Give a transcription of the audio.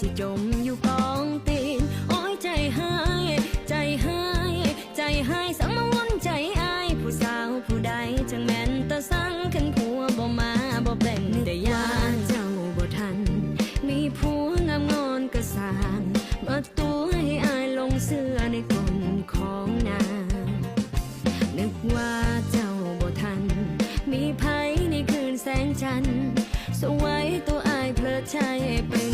สิจมอยู่กองตีนโอ้ยใจหาย ใจหาย ใจหายสังมวนใจอาย ผู้สาวผู้ใดจังแม่นตะสังขันผัวบ่มาบ่เป็นแต่ยาเจ้าบ่ทัน มีผัวงามงอนกระสานมาตัวให้อายลงเสื้อในกลมของนางนึกว่าเจ้าบ่ทัน มีภัยในคืนแสงจันทร์สวยตัวอายเพลิดใจไป